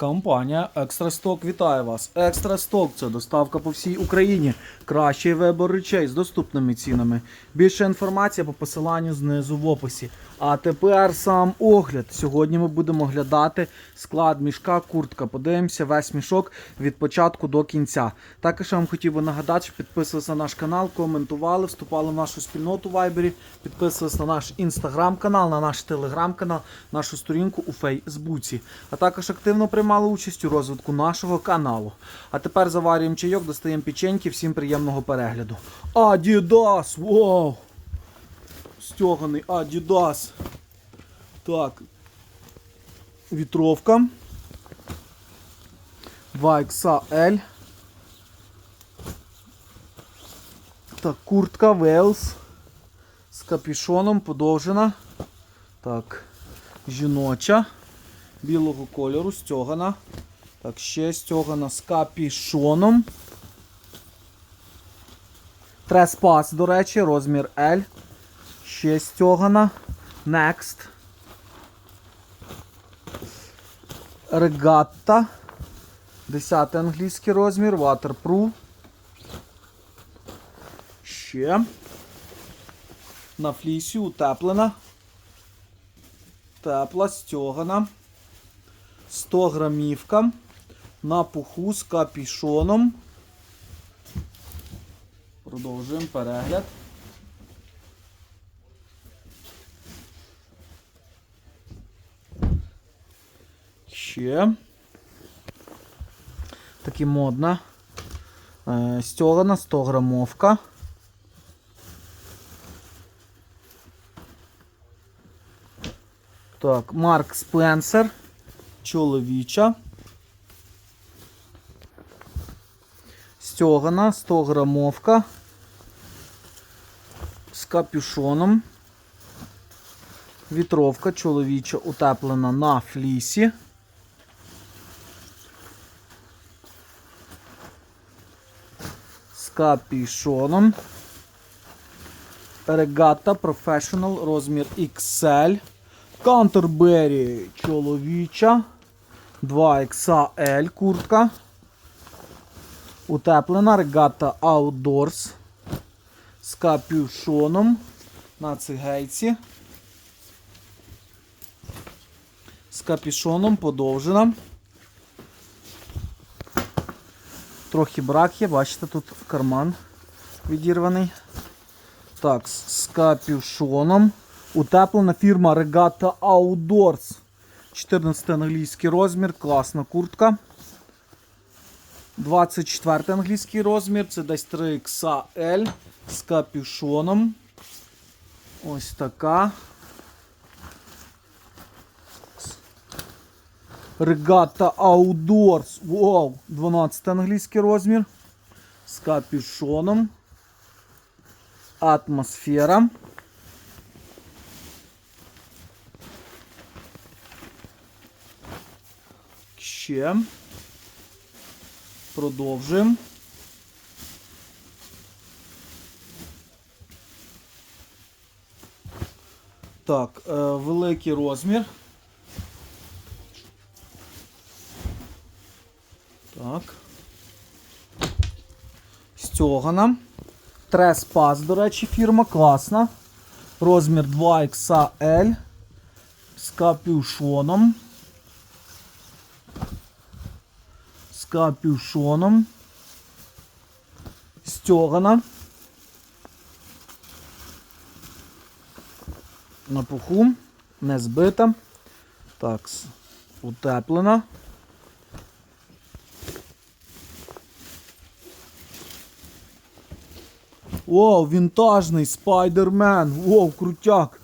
Компанія Екстрасток вітає вас. Екстрасток це доставка по всій Україні. Кращий вибор речей з доступними цінами. Більше інформації по посиланню знизу в описі. А тепер сам огляд. Сьогодні ми будемо оглядати склад мішка, куртка. Подивимося весь мішок від початку до кінця. Також я вам хотів би нагадати, що підписувалися на наш канал, коментували, вступали в нашу спільноту в Вайбері, підписувалися на наш інстаграм-канал, на наш телеграм-канал, нашу сторінку у Фейсбуці. А також активно приймали участь у розвитку нашого каналу. А тепер заварюємо чайок, достаємо печеньки. Всім приємного перегляду. Адідас! Вау! Стьоганий Адідас. Так. Вітровка. 2XL. Так, куртка Велс. З капюшоном подовжена. Так. Жіноча. Білого кольору, стьогана. Так, ще стьогана з капюшоном. Треспас, до речі, розмір L. Ще стьогана. Next. Регатта. 10 англійський розмір. Waterproof. Ще. На флісі утеплена. Тепла, стьогана. 100 грамівка. На пуху з капішоном. Продовжуємо перегляд. Ще. Таки модна. Е, Стьогана 100 грамовка. Так, Марк Спенсер. Чоловіча. Стьогана 100 грамовка. З капюшоном. Вітровка чоловіча утеплена на флісі. З капюшоном. Регата Professional розмір XL. Canterbury чоловіча. 2XL куртка. Утеплена регата Outdoors. З капюшоном на цигейці. З капюшоном подовжена. Трохи брак є, бачите, тут карман відірваний. Так, з капюшоном. Утеплена фірма Regatta Outdoors. 14 англійський розмір, класна куртка. 24 англійський розмір, це десь 3XL з капюшоном. Ось така. Regatta Outdoors. Вау! 12 англійський розмір. З капюшоном. Атмосфера. Ще. Продовжуємо. Так, е, великий розмір. Так. Стьогана. Треспас, до речі, фірма класна. Розмір 2XL. З капюшоном. З капюшоном. Стьогана. На пуху. Не збита. Так, утеплена. Вау, вінтажний спайдермен. Вау, крутяк.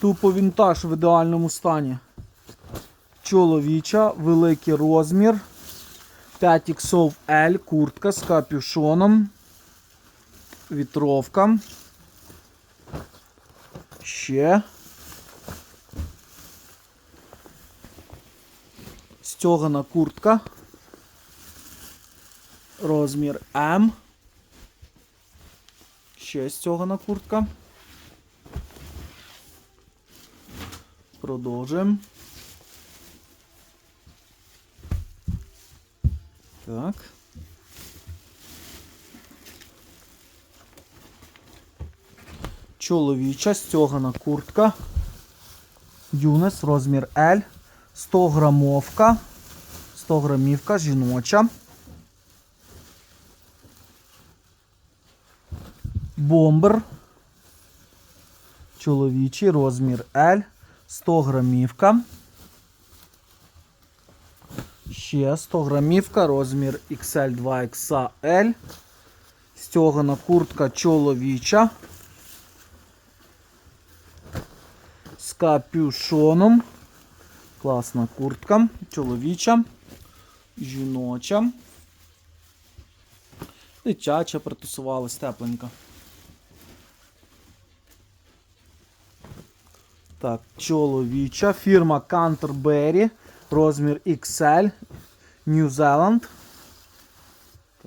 Тупо вінтаж в ідеальному стані. Чоловіча, великий розмір. 5XL L, куртка з капюшоном. Вітровка. Ще. Стьогана куртка. Розмір М. Ще стьогана куртка. Продовжуємо. Так. Чоловіча стьогана куртка. Юнес, розмір L. 100 грамовка. 100 грамівка, жіноча. Бомбер. Чоловічий, розмір L. 100 грамівка. Ще 100 грамівка, розмір XL 2XL. Стьогана куртка чоловіча. З капюшоном. Класна куртка. Чоловіча. Жіноча. Дитяча притусувалась тепленька. Так, чоловіча. Фірма Canterbury. Розмір XL. New Zealand.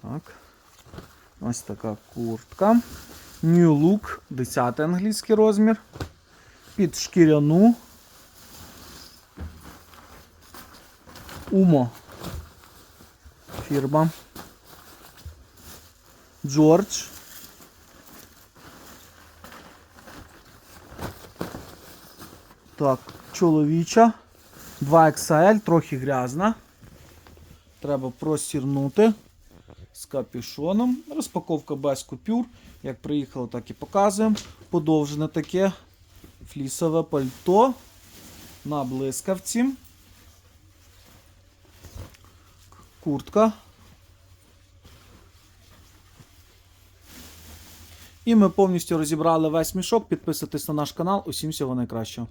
Так. Ось така куртка. New Look. 10 англійський розмір. Під шкіряну. Умо. Фірма. Джордж. Так, чоловіча. 2XL, трохи грязна. Треба простірнути з капюшоном. Розпаковка без купюр. Як приїхало, так і показуємо. Подовжене таке флісове пальто на блискавці. Куртка. І ми повністю розібрали весь мішок. Підписуйтесь на наш канал. Усім всього найкращого.